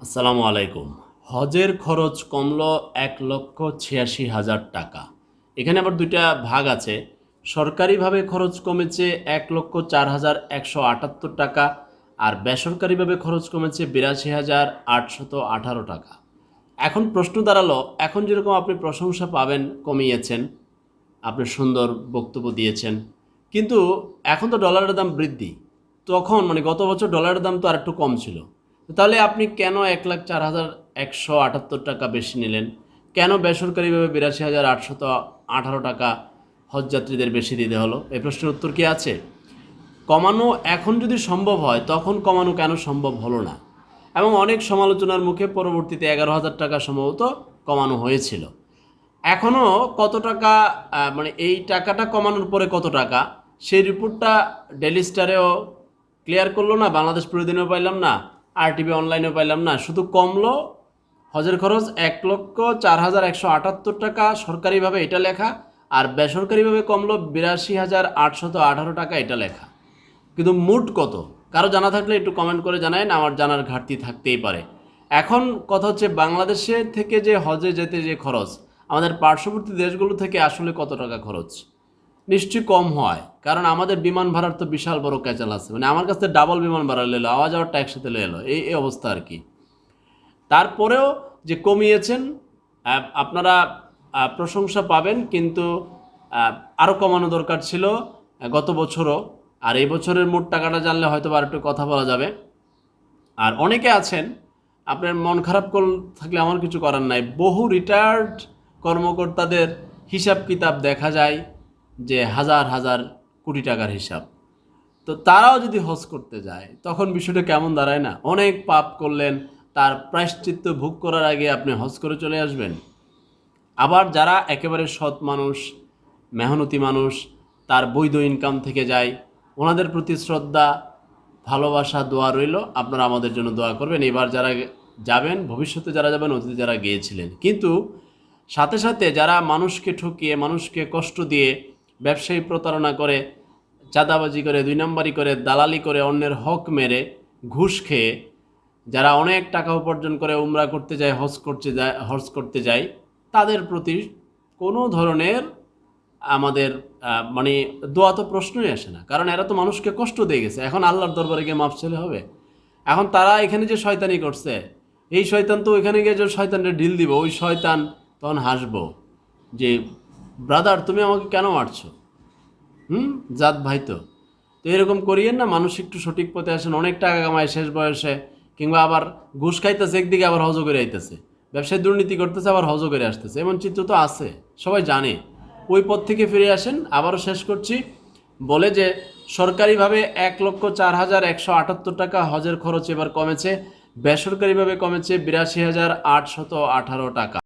আসসালামু আলাইকুম। হজের খরচ কমল এক লক্ষ ছিয়াশি হাজার টাকা। এখানে আবার দুইটা ভাগ আছে। সরকারিভাবে খরচ কমেছে এক লক্ষ চার হাজার একশো আটাত্তর টাকা আর বেসরকারিভাবে খরচ কমেছে বিরাশি হাজার আটশত আঠারো টাকা। এখন প্রশ্ন দাঁড়াল, এখন যেরকম আপনি প্রশংসা পাবেন, কমিয়েছেন, আপনি সুন্দর বক্তব্য দিয়েছেন। কিন্তু এখন তো ডলারের দাম বৃদ্ধি। তখন মানে গত বছর ডলারের দাম তো আর একটু কম ছিল। তাহলে আপনি কেন এক লাখ চার হাজার একশো আটাত্তর টাকা বেশি নিলেন? কেন বেসরকারিভাবে বিরাশি হাজার আটশত আঠারো টাকা হজযাত্রীদের বেশি দিতে হলো? এই প্রশ্নের উত্তর কি আছে? কমানো এখন যদি সম্ভব হয়, তখন কমানো কেন সম্ভব হলো না? এবং অনেক সমালোচনার মুখে পরবর্তীতে এগারো হাজার টাকা সম্ভবত কমানো হয়েছিল। এখনও কত টাকা মানে এই টাকাটা কমানোর পরে কত টাকা? সেই রিপোর্টটা ডেলি স্টারেও ক্লিয়ার করল না, বাংলাদেশ প্রতিদিনেও পাইলাম না। আর টিভি অনলাইনেও পাইলাম না। শুধু কমলো হজের খরচ এক লক্ষ চার হাজার একশো আটাত্তর টাকা সরকারিভাবে এটা লেখা আর বেসরকারিভাবে কমলো বিরাশি হাজার আটশত আঠারো টাকা এটা লেখা। কিন্তু মুড কত? কারও জানা থাকলে একটু কমেন্ট করে জানায়েন, আমার জানার ঘাটতি থাকতেই পারে। এখন কথা হচ্ছে বাংলাদেশে থেকে যে হজে যেতে যে খরচ, আমাদের পার্শ্ববর্তী দেশগুলো থেকে আসলে কত টাকা খরচ? নিশ্চয়ই কম হয়। কারণ আমাদের বিমান ভাড়ার তো বিশাল বড় ক্যাচাল আছে। মানে আমার কাছে ডাবল বিমান ভাড়া এলো আওয়া যাওয়ারটা একসাথে এলো এই এই অবস্থা আর কি। তারপরেও যে কমিয়েছেন আপনারা প্রশংসা পাবেন, কিন্তু আরও কমানো দরকার ছিল গত বছরও। আর এই বছরের মোট টাকাটা জানলে হয়তো আর একটু কথা বলা যাবে। আর অনেকে আছেন, আপনার মন খারাপ কর, থাকলে আমার কিছু করার নাই। বহু রিটায়ার্ড কর্মকর্তাদের হিসাব কিতাব দেখা যায়। যে হাজার হাজার কোটি টাকার হিসাব। তো তারাও যদি হজ করতে যায়, তখন বিষয়টা কেমন দাঁড়ায় না? অনেক পাপ করলেন, তার প্রায়শ্চিত্ত ভোগ করার আগে আপনি হজ করে চলে আসবেন। আবার যারা একেবারে সৎ মানুষ, মেহনতি মানুষ, তার বৈধ ইনকাম থেকে যায়, ওনাদের প্রতি শ্রদ্ধা, ভালোবাসা, দোয়া রইল। আপনারা আমাদের জন্য দোয়া করবেন। এবার যারা যাবেন, ভবিষ্যতে যারা যাবেন, অতীতে যারা গিয়েছিলেন। কিন্তু সাথে সাথে যারা মানুষকে ঠকিয়ে, মানুষকে কষ্ট দিয়ে ব্যবসায়ী প্রতারণা করে, চাঁদাবাজি করে, দুই নম্বরই করে, দালালি করে, অন্যের হক মেরে, ঘুষ খেয়ে, যারা অনেক টাকা উপার্জন করে, উমরা করতে যায়, হজ করতে যায়, হজ করতে যায়, তাদের প্রতি কোনো ধরনের আমাদের মানে দোয়া তো প্রশ্নই আসে না। কারণ এরা তো মানুষকে কষ্ট দিয়ে গেছে। এখন আল্লাহর দরবারে গিয়ে মাপ ছেলে হবে। এখন তারা এখানে যে শয়তানি করছে, এই শয়তান তো ওইখানে গিয়ে যে শয়তানটা ঢিল দিব, ওই শয়তান তখন হাসবো যে ব্রাদার তুমি আমাকে কেন মারছো? হুম? জাত ভাই তো। তো এরকম করিয়েন না, মানুষ একটু সঠিক পথে আসেন। অনেক টাকা কামায়, শেষ বয়সে। কিংবা আবার ঘুষ খাইতেছে একদিকে আবার হজ করে আইতেছে। ব্যবসায় দুর্নীতি করতেছে, আবার হজ করে আসতেছে। এমন চিত্র তো আছে, সবাই জানে। ওই পথ থেকে ফিরে আসেন, আবারও শেষ করছি। বলে যে, সরকারিভাবে এক লক্ষ চার হাজার একশো আটাত্তর টাকা হজের খরচ এবার কমেছে। বেসরকারিভাবে কমেছে বিরাশি হাজার আটশত আঠারো টাকা।